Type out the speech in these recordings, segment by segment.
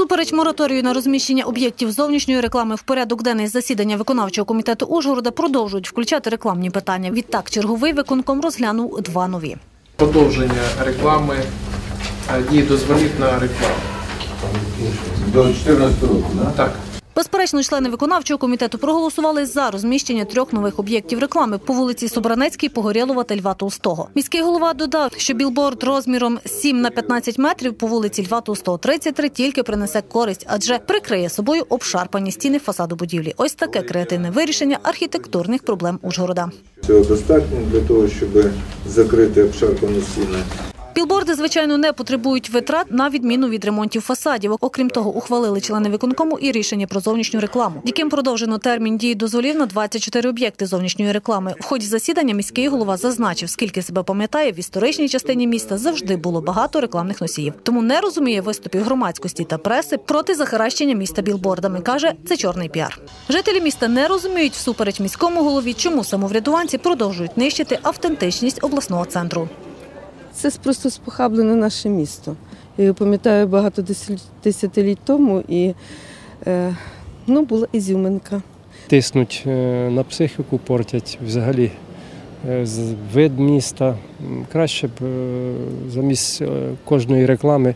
Всупереч мораторію на розміщення об'єктів зовнішньої реклами в порядок денний засідання виконавчого комітету Ужгорода продовжують включати рекламні питання. Відтак, черговий виконком розглянув два нові. продовження реклами е, дії дозволів на рекламу. До 14 року, да? Так. Безперечно, члени виконавчого комітету проголосували за розміщення трьох нових об'єктів реклами по вулиці Собранецькій, Погорєлова та Льва Толстого. Міський голова додав, що білборд розміром 7 на 15 метрів по вулиці Льва Толстого 33 тільки принесе користь, адже прикриє собою обшарпані стіни фасаду будівлі. Ось таке креативне вирішення архітектурних проблем Ужгорода. Цього достатньо для того, щоб закрити обшарпані стіни. Білборди, звичайно, не потребують витрат на відміну від ремонтів фасадів. Окрім того, ухвалили члени виконкому і рішення про зовнішню рекламу, яким продовжено термін дії дозволів на 24 об'єкти зовнішньої реклами. В ході засідання міський голова зазначив, скільки себе пам'ятає, в історичній частині міста завжди було багато рекламних носіїв. Тому не розуміє виступів громадськості та преси проти захаращення міста білбордами. каже, це чорний піар. Жителі міста не розуміють всупереч міському голові, чому самоврядуванці продовжують нищити автентичність обласного центру. Це просто спохаблене наше місто. Я пам'ятаю багато десятиліть тому і е, ну, була ізюминка. тиснуть е, на психіку, портять взагалі е, вид міста. Краще б замість кожної реклами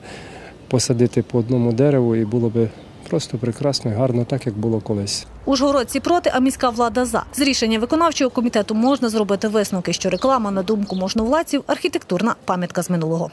посадити по одному дереву і було б просто прекрасно і гарно, так як було колись. Ужгородці проти, а міська влада за. З рішення виконавчого комітету можна зробити висновки, що реклама, на думку можновладців, архітектурна пам'ятка з минулого.